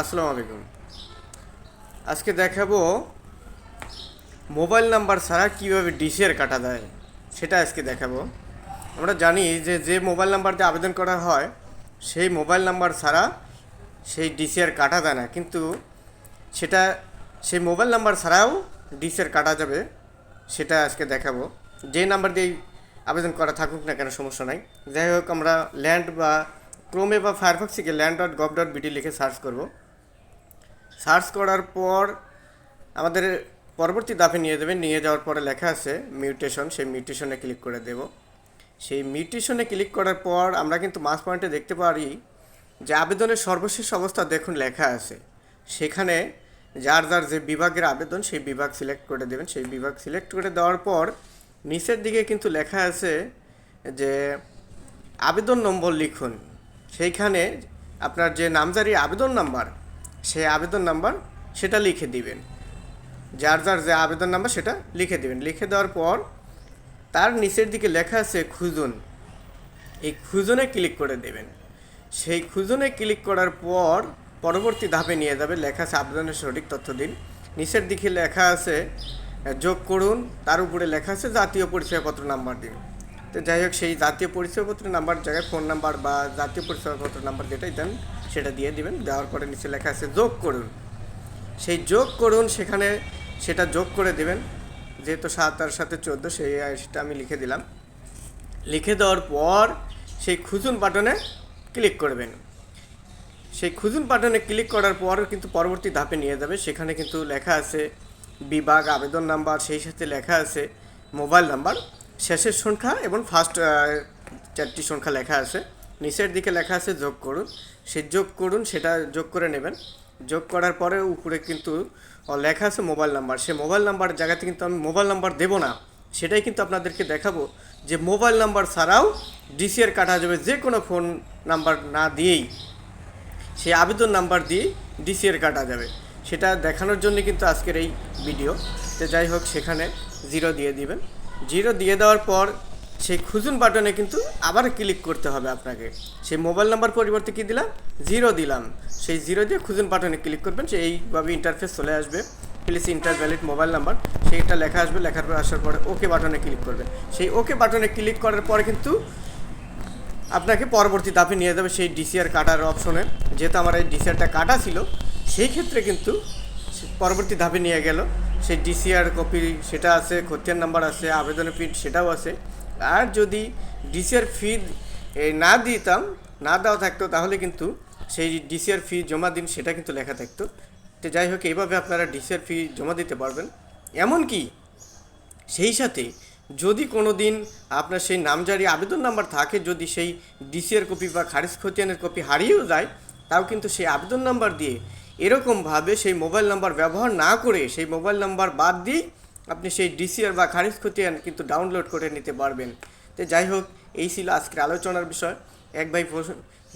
আসসালামু আলাইকুম। আজকে দেখাবো মোবাইল নাম্বার ছাড়া কীভাবে ডিসিআর কাটা যায়, সেটা আজকে দেখাবো। আমরা জানি যে যে মোবাইল নাম্বার দিয়ে আবেদন করা হয়, সেই মোবাইল নাম্বার ছাড়া সেই ডিসিআর কাটা যায় না। কিন্তু সেটা, সেই মোবাইল নাম্বার ছাড়াও ডিসিআর কাটা যাবে, সেটা আজকে দেখাবো। যে নাম্বার দিয়ে আবেদন করা থাকুক না কেন, সমস্যা নাই। যাই হোক, আমরা ল্যান্ড বা ক্রোমে বা ফায়ারফক্স থেকে land dot gov dot BD লিখে সার্চ করব। সার্চ করার পর আমাদের পরবর্তী ধাপে নিয়ে দেবে নিয়ে যাওয়ার পরে লেখা আছে মিউটেশন সেই মিউটেশনে ক্লিক করে দেব। সেই মিউটেশনে ক্লিক করার পর আমরা কিন্তু মাস পয়েন্টে দেখতে পারি যে আবেদনের সর্বশেষ অবস্থা দেখুন লেখা আছে। সেখানে যার যার যে বিভাগের আবেদন, সেই বিভাগ সিলেক্ট করে দেবেন। সেই বিভাগ সিলেক্ট করে দেওয়ার পর নিচের দিকে কিন্তু লেখা আছে যে আবেদন নম্বর লিখুন। সেইখানে আপনার যে নামজারি আবেদন নাম্বার সেই আবেদন নাম্বার সেটা লিখে দিবেন। যার যার যে আবেদন নাম্বার সেটা লিখে দিবেন। লিখে দেওয়ার পর তার নিচের দিকে লেখা আছে খুঁজুন। এই খুঁজনে ক্লিক করে দেবেন। সেই খুঁজনে ক্লিক করার পর পরবর্তী ধাপে নিয়ে যাবে। লেখা আছে আবেদনের সঠিক তথ্য দিন। নিচের দিকে লেখা আছে যোগ করুন। তার উপরে লেখা আছে জাতীয় পরিচয়পত্র নাম্বার দিন। তো যাই হোক, সেই জাতীয় পরিচয়পত্র নাম্বার, জায়গায় ফোন নাম্বার বা জাতীয় পরিচয়পত্র নাম্বার যেটাই দেন, সেটা দিয়ে দিবেন। দেওয়ার পরে নিচে লেখা আছে, যোগ করুন। সেই যোগ করুন, সেখানে সেটা যোগ করে দেবেন। যেহেতু সাত আর সাথে চোদ্দ, সেই সেটা আমি লিখে দিলাম। লিখে দেওয়ার পর সেই খুঁজুন বাটনে ক্লিক করবেন। সেই খুঁজুন বাটনে ক্লিক করার পর কিন্তু পরবর্তী ধাপে নিয়ে যাবে। সেখানে কিন্তু লেখা আছে, বিভাগ, আবেদন নাম্বার সেই সাথে লেখা আছে মোবাইল নাম্বার শেষের সংখ্যা এবং ফার্স্ট চারটি সংখ্যা লেখা আছে। নিচের দিকে লেখা আছে যোগ করুন। সে যোগ করুন, সেটা যোগ করে নেবেন। যোগ করার পরে উপরে কিন্তু লেখা আছে মোবাইল নাম্বার সে মোবাইল নাম্বার জায়গাতে কিন্তু আমি মোবাইল নাম্বার দেবো না। সেটাই কিন্তু আপনাদেরকে দেখাবো যে মোবাইল নাম্বার ছাড়াও ডিসিআর কাটা যাবে যে কোনো ফোন নাম্বার না দিয়েই। সে আবেদন নাম্বার দিয়ে ডিসিআর কাটা যাবে। সেটা দেখানোর জন্য কিন্তু আজকের এই ভিডিও তো যাই হোক, সেখানে জিরো দিয়ে দিবেন। জিরো দিয়ে দেওয়ার পর সেই খুঁজুন বাটনে কিন্তু আবার ক্লিক করতে হবে আপনাকে। সেই মোবাইল নাম্বার পরিবর্তে কী দিলাম? জিরো দিলাম। সেই জিরো দিয়ে খুঁজুন বাটনে ক্লিক করবেন সেই এইভাবে ইন্টারফেস চলে আসবে। Please enter valid mobile number সেইটা লেখা আসবে, লেখার পর আসার পরে ওকে বাটনে ক্লিক করবেন। সেই ওকে বাটনে ক্লিক করার পরে কিন্তু আপনাকে পরবর্তী ধাপে নিয়ে যাবে সেই ডিসিআর কাটার অপশনে। যেহেতু আমার এই ডিসিআরটা কাটা ছিল, সেই ক্ষেত্রে কিন্তু পরবর্তী ধাপে নিয়ে গেল। সেই ডিসিআর কপি সেটা আছে, খতিয়ান নাম্বার আছে, আবেদনের ফি সেটাও আছে। আর যদি ডিসিআর ফি না দিতাম, না দেওয়া থাকতো, তাহলে কিন্তু সেই ডিসিআর ফি জমা দিন, সেটা কিন্তু লেখা থাকতো। তো যাই হোক, এইভাবে আপনারা ডিসিআর ফি জমা দিতে পারবেন। এমনকি সেই সাথে যদি কোনো দিন আপনার সেই নামজারি আবেদন নাম্বার থাকে, যদি সেই ডিসিআর কপি বা খারিজ খতিয়ানের কপি হারিয়েও যায়, তাও কিন্তু সেই আবেদন নাম্বার দিয়ে এরকমভাবে সেই মোবাইল নাম্বার ব্যবহার না করে সেই মোবাইল নাম্বার বাদ দিয়ে আপনি সেই ডিসিআর বা খারিজ খতিয়ান কিন্তু ডাউনলোড করে নিতে পারবেন। তো যাই হোক, এই ছিল আজকের আলোচনার বিষয়। এক ভাই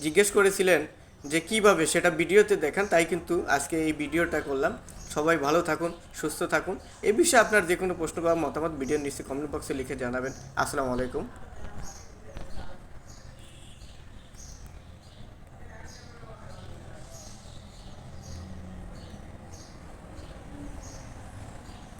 জিজ্ঞেস করেছিলেন যে কীভাবে সেটা ভিডিওতে দেখান, তাই কিন্তু আজকে এই ভিডিওটা করলাম। সবাই ভালো থাকুন, সুস্থ থাকুন। এ বিষয়ে আপনার যে কোনো প্রশ্ন বা মতামত ভিডিওর নিচে কমেন্ট বক্সে লিখে জানাবেন। আসসালামু আলাইকুম।